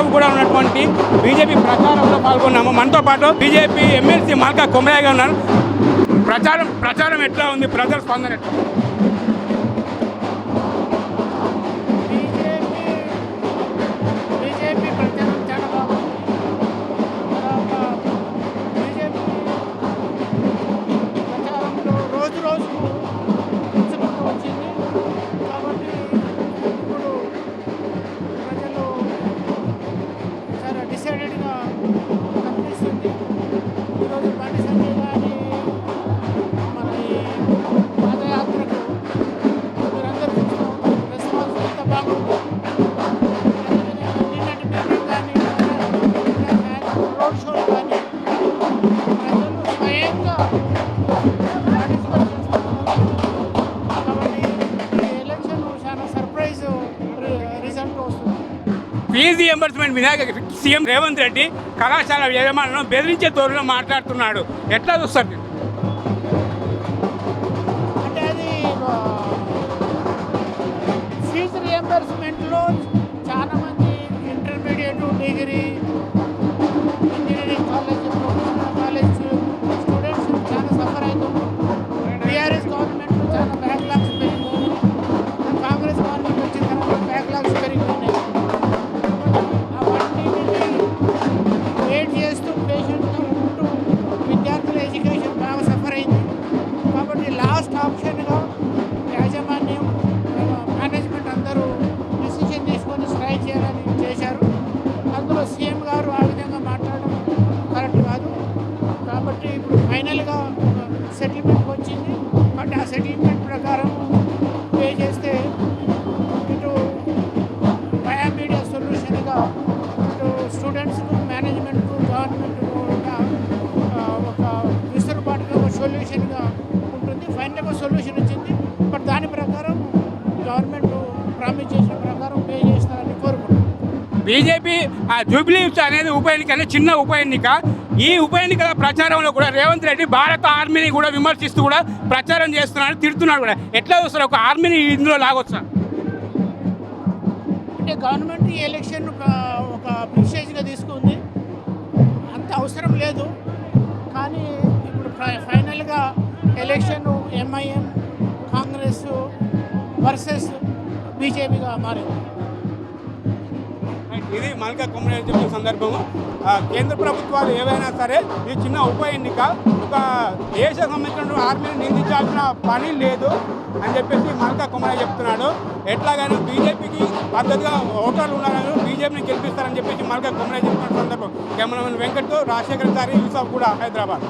యూసఫ్ కూడా ఉన్నటువంటి బీజేపీ ప్రచారంలో పాల్గొన్నాము. మనతో పాటు బీజేపీ ఎమ్మెల్సీ మల్కా కొమరయ్య ఉన్నారు. ప్రచారం ప్రచారం ఎట్లా ఉంది? ప్రజల స్పందన ఎట్లా రోజు రోజు ఫీజు ఎంబర్స్మెంట్ మీద సీఎం రేవంత్ రెడ్డి కళాశాల యజమానులను బెదిరించే తోరులో మాట్లాడుతున్నాడు. ఎట్లా చూస్తారు? అంటే అది ఫీజు రియంబర్స్మెంట్లో చాలా మంది ఇంటర్మీడియట్ డిగ్రీ సీఎం గారు ఆ విధంగా మాట్లాడడం కరెక్ట్ కాదు. కాబట్టి ఇప్పుడు ఫైనల్గా సెటిల్మెంట్ వచ్చింది. బట్ ఆ సెటిల్మెంట్ ప్రకారం పే చేస్తే ఇటు బయా మీడియా సొల్యూషన్గా ఇటు స్టూడెంట్స్కు మేనేజ్మెంట్కు గవర్నమెంట్ కూడా ఒక విసురుబాటుగా ఒక సొల్యూషన్గా ఉంటుంది. ఫైనల్గా సొల్యూషన్ బీజేపీ ఆ జూబ్లీస్ అనేది ఉప ఎన్నిక చిన్న ఉప ఎన్నిక. ఈ ఉప ఎన్నికల ప్రచారంలో కూడా రేవంత్ రెడ్డి భారత ఆర్మీని కూడా విమర్శిస్తూ కూడా ప్రచారం చేస్తున్నాడు తిడుతున్నాడు కూడా. ఎట్లా చూస్తారు? ఒక ఆర్మీని ఇందులో లాగొచ్చా? అంటే గవర్నమెంట్ ఈ ఎలక్షన్ ఒక ఒక ప్రిస్టేజ్గా తీసుకుంది. అంత అవసరం లేదు. కానీ ఇప్పుడు ఫై- ఫైనల్గా ఎలక్షన్ ఎంఐఎం కాంగ్రెస్ వర్సెస్ బీజేపీగా మారింది. ఇది మల్కా కొమ్మరేజ్ చెప్పిన సందర్భము. కేంద్ర ప్రభుత్వాలు ఏవైనా సరే ఈ చిన్న ఉప ఎన్నిక ఒక దేశ సంబంధించిన ఆర్మీని నిందించాల్సిన పని లేదు అని చెప్పేసి మల్కా కొమ్మరేజ్ చెప్తున్నాడు. ఎట్లాగైనా బీజేపీకి పద్ధతిగా ఓటర్లు ఉన్నారని బీజేపీని గెలిపిస్తారని చెప్పేసి మల్కా కొమ్మరేజ్ చెప్తున్న సందర్భం. కెమెరామెన్ వెంకట్తో రాజశేఖర్ సారి యూసఫ్ కూడా హైదరాబాద్.